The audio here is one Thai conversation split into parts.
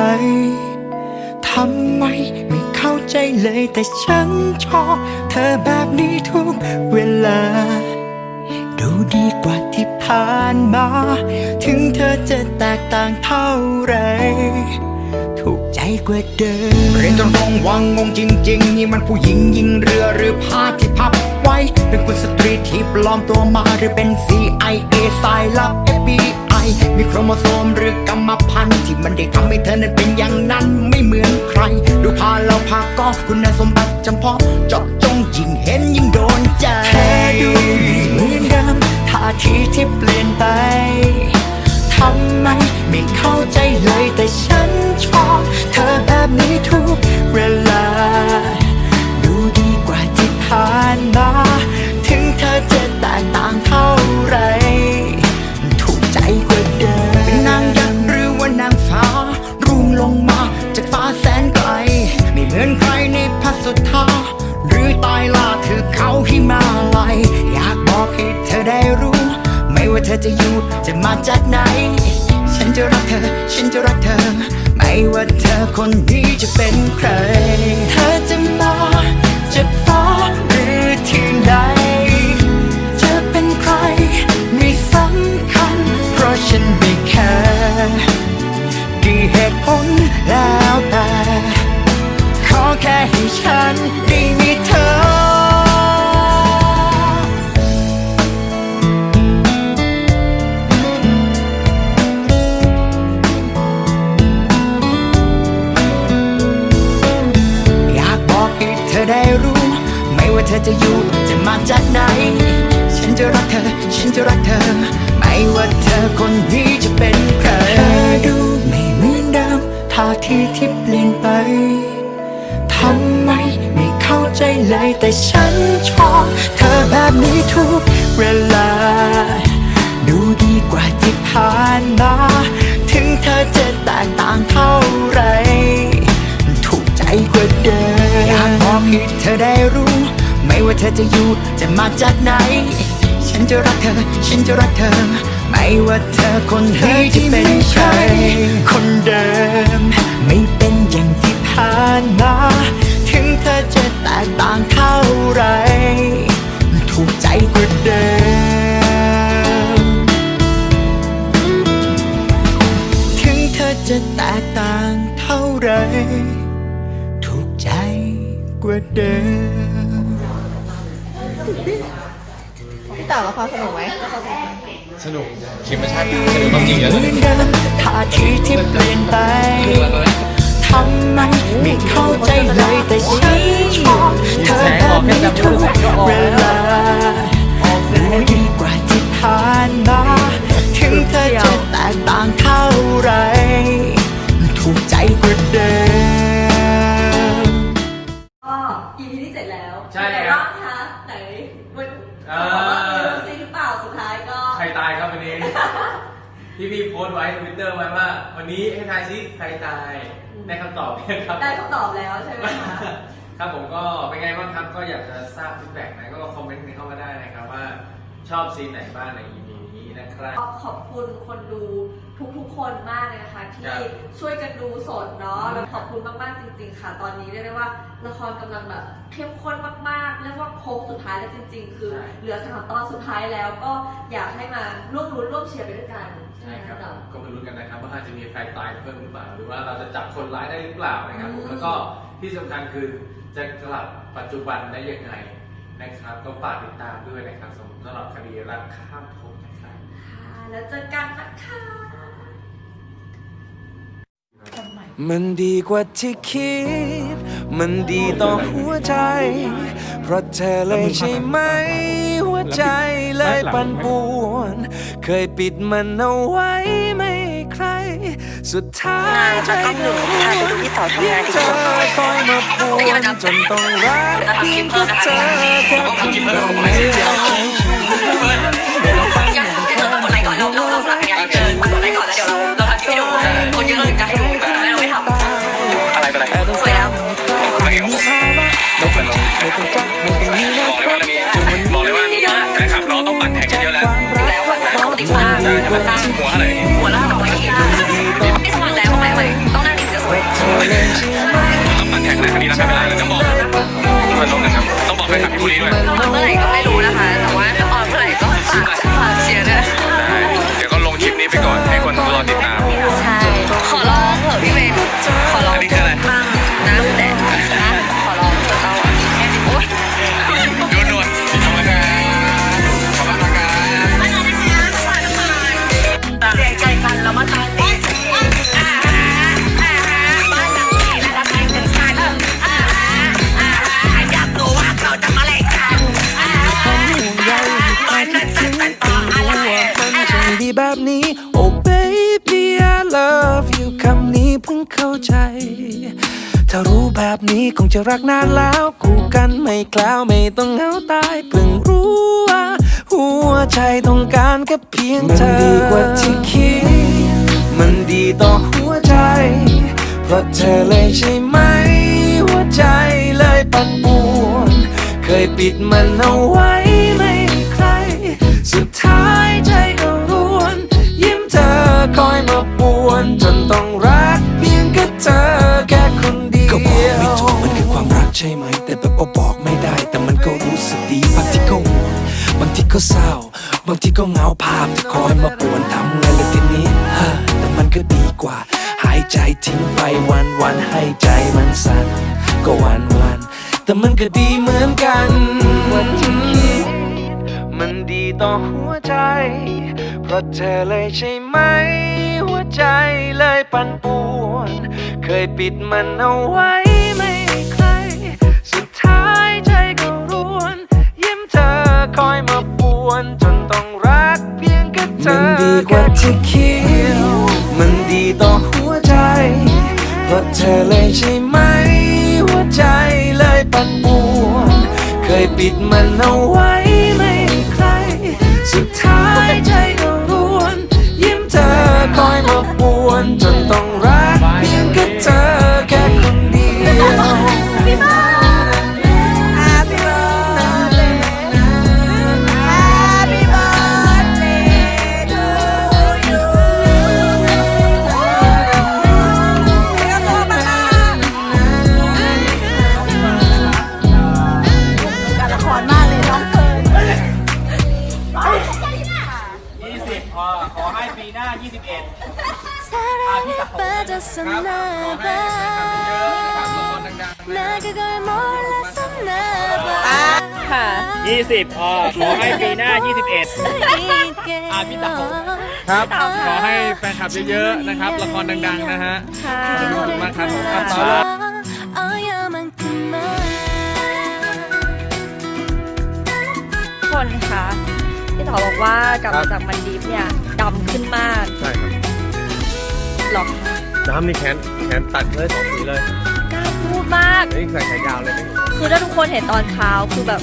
ไปทำไมไม่เข้าใจเลยแต่ฉันชอบเธอแบบนี้ทุกเวลา ดูดีกว่าที่ผ่านมา ถึงเธอจะแตกต่างเท่าไรถูกใจกว่าเดิมเรียนจนรงวังงงจริง ๆ นี่มันผู้หญิงยิงเรือหรือผ้าที่พับไว้ เป็นกุลสตรีที่ปลอมตัวมาหรือเป็น CIA สายลับ FBI มีโครโมโซมหรือกรรมพันธุ์ที่มันได้ทำให้เธอนั้นเป็นอย่างนั้นไม่เหมือนใคร ดูพาเราพาก็คุณสมบัติจำเพาะเจาะจงยิ่งเห็นยิ่งโดนใจเธอดูไม่เหมือนเดิมท่าทีที่เปลี่ยนไปทำไมไม่เข้าใจเลยแต่ฉันชอบ เธอแบบนี้ทุกเวลา ให้เธอได้รู้ ไม่ว่าเธอจะอยู่จะมาจากไหน ฉันจะรักเธอ ฉันจะรักเธอ ไม่ว่าเธอคนนี้จะเป็นใคร เธอจะมาจากฟ้าหรือที่ไหนจะเป็นใครไม่สำคัญ เพราะฉันไม่แคร์กี่เหตุผลแล้วแต่ ขอแค่ให้ฉันได้มีเธอ เลยแต่ฉันชอบเธอแบบนี้ทุกเวลา ดูดีกว่าที่ผ่านมา ถึงเธอจะแตกต่างเท่าไร ถูกใจกว่าเดิมอยากบอกให้เธอได้รู้ ไม่ว่าเธอจะอยู่จะมาจากไหน ฉันจะรักเธอ ฉันจะรักเธอ ไม่ว่าเธอคนเธนี้อจะที่เป็นใครคนเดิม คิดไม่ใช่สนุกต้องจริงเหแล้วมือนเดิมท่าทีที่เปลี่ยนไปทำไมไม่เข้าใจเลยแต่ฉันชอบเธอแบบนี้ทุกเวลาดูดีกว่าที่ผ่านมาถึงเธอจะแตกต่างเท่าไหรถูกใจกว่าเดิมก็ EP ที่เจ็ดแล้วใช่เป็นไงครับบ้างคะไหนวัน ใครตายครับวันนี้พี่พี่โพสต์ไว้ทวิตเตอร์ไว้ว่า วันนี้ให้ทายซิใครตายได้คำตอบเนี่ยครับ ได้คำตอบแล้วใช่ไหมคะ ครับผมก็เป็นไงบ้างครับก็อยากจะทราบฟีดแบ็กนะก็คอมเมนต์กันเข้ามาได้นะครับว่าชอบซีนไหนบ้างใน EP นี้นะครับก็ขอบคุณคนดูทุกๆคนมากเลยนะคะ ที่ครับช่วยกันดูสดเนาะแล้วขอบคุณมากๆจริง ๆ ค่ะ ตอนนี้เรียกได้ว่าละครกำลังแบบเข้มข้นมากๆเรียกว่าโค้งสุดท้ายแล้วจริง ๆ คือ เหลือสามตอนสุดท้ายแล้วก็อยากให้มาร่วมรุ้นร่วมเชียร์ไปด้วยกันใช่ครับไหมะก็มาลุ้นกันนะครับว่าจะมีใครตายเพิ่มหรือเปล่าหรือว่าเราจะจับคนร้ายได้หรือเปล่านะครับผมอืมแล้วก็ที่สำคัญคือจะกลับปัจจุบันได้ยังไงนะครับ ก็ฝากติดตามด้วยนะครับสำหรับคดีรักข้ามภพนะครับค่ะ แล้วเจอกันนะคะมันดีกว่าที่คิด มันดีต่อหัวใจ เพราะเธอเลยใช่ไหม หัวใจเลยปั่นป่วน เคยปิดมันเอาไว้ไม่ให้ใคร สุดท้ายใจก็รู้ยิ่งเธอคอยมาปวนจนต้องรักเพียงแค่เธอแค่คนเดียวไม่อย ดี๋ยวเราเราทำคลิปวิดีโอคนเยอะเลยจะให้ดูแต่เราไม่ทำอะไรเป็นไรสวยแล้วไม่มีภาระไม่ต้องจิตไม่ต้องจักไม่ต้องมีนะบอกเลยว่ามีบอกเลยว่านครับเราต้องปักแท็กกันเยอะแล้วแล้วอะปกติวหน้าหัวเท่าไรหัวละร้อยขีดนี่สมัครแล้วใหม่ใหม่ต้องนั่งดิสเลยใช่ไหมต้องปั่นแข่งในครั้งนี้นะไม่เป็นไรต้องบอกเพื่อนร่วมกันครับต้องบอกแฟนคลับพี่บุรีด้วยเมื่อไหร่ก็ไม่รู้นะคะ ไปก่อนให้คนรอติดตาม ใช่ นี้ Oh baby I love you คำนี้เพิ่งเข้าใจ ถ้ารู้แบบนี้คงจะรักนานแล้วคู่กันไม่คล้าวไม่ต้องเหงาตายเพิ่งรู้ว่า หัวใจต้องการแค่เพียงเธอ มันดีกว่าที่คิด มันดีต่อหัวใจ เพราะเธอเลยใช่ไหม หัวใจเลยปั่นป่วน เคยปิดมันเอาไว้ ก็เงาภาพที่คอยมาป่วนทำไงล่ะทีนี้ฮะแต่มันก็ดีกว่า หายใจทิ้งไปวันวันให้ใจมันสั่นก็วันวันแต่มันก็ดีเหมือนกันวันที่คิดมันดีต่อหัวใจ เพราะเธอเลยใช่ไหม หัวใจเลยปั่นป่วน เคยปิดมันเอาไว้ไม่ให้ใคร สุดท้ายใจก็ร่วน ยิ้มเธอคอยมาป่วนจ มันดีกว่าที่คิด มันดีต่อหัวใจ เพราะเธอเลยใช่ไหม หัวใจเลยปั่นป่วนเคยปิดมันเอาไว้ไม่ใคร สุดท้ายใจก็รวน ยิ้มเธอคอยมาปวนจน 20พอขอให้ปีหน้า 21 อะพี่เต๋า ครับ ขอให้แฟนคลับเยอะๆนะครับ ละครดังๆนะฮะ ขอบคุณมากครับผมครับต่อเลย คนคะพี่ถอบอกว่ากลับมาจากมันดีฟเนี่ยดำขึ้นมากใช่ครับ หรอกน้ำนี่แขนแขนตัดเลยสองสีเลยกล้าพูดมาก นี่ใส่สายยาวเลย คือถ้าทุกคนเห็นตอนเช้าคือแบบ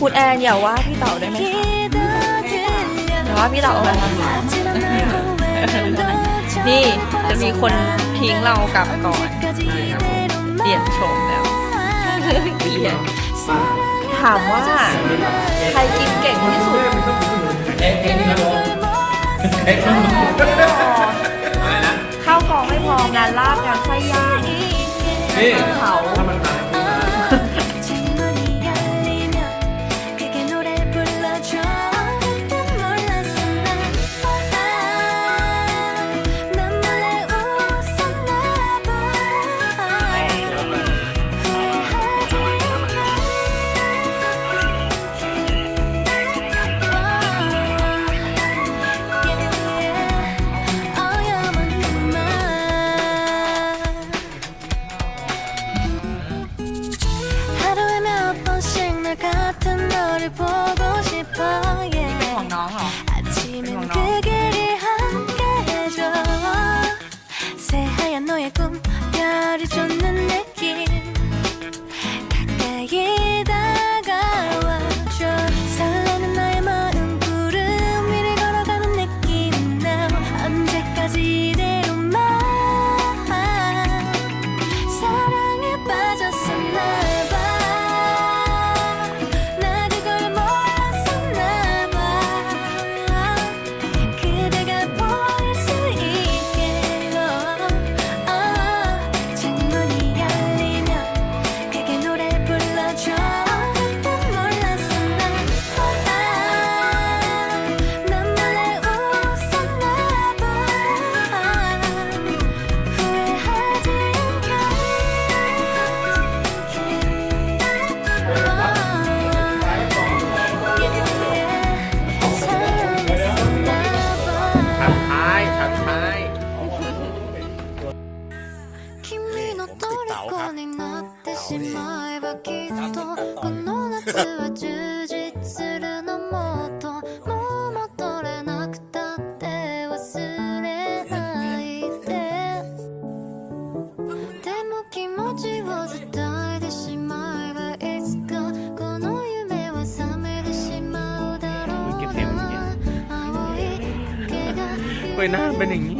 คุณแอนอย่าว่าพี่เต่าได้ไหมคะอย่าว่าพี่เต่าเลยนี่จะมีคนทิ้งเรากลับก่อนเปลี่ยนชมแล้วเปลี่ยนถามว่าใครกินเก่งที่สุดเข้ากองไม่พองานลาบงานไส้ย่างเผา 充実するのもっともう戻れなくたって忘れないででも気持ちを伝えてしまえばいつかこの夢は覚めてしまうだろうな青い影が เฮ้ยหน้าเป็นอย่างนี้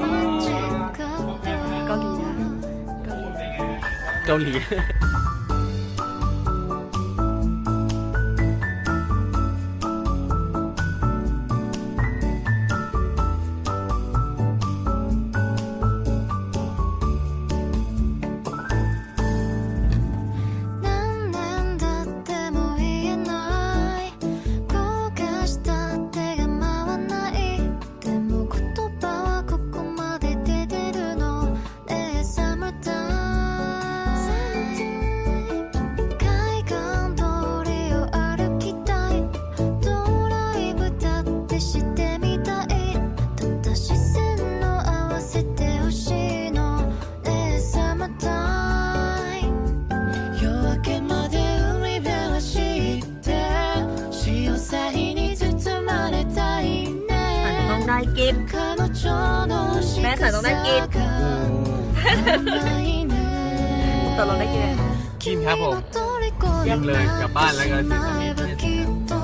เกาหลี ต้องได้กินต่กลงได้กินเลยกินครับผมยิงเลยกลับบ้านแล้วก็ซื้อสามี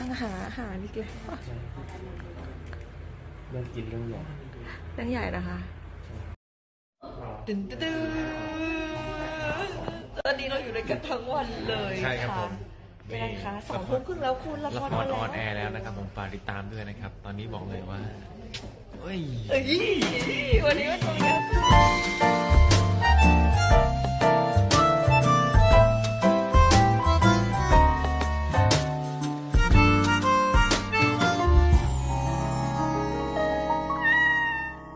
ทั้งหาอาหารนี่กินเรื่องกินเรื่องใหญ่เรื่องใหญ่นะคะตึงตึงตอนนี้เราอยู่ด้วยกันทั้งวันเลยใช่ครับผมเป็นไงคะสองทุ่มครึ่งแล้วคุณละคละรครมาอแล้วอนแอร์แล้วนะครับ ผมฝากติดตามด้วยนะครับ ตอนนี้บอกเลยว่าเอ้ยเอ้ยวันนี้มันตรงนี้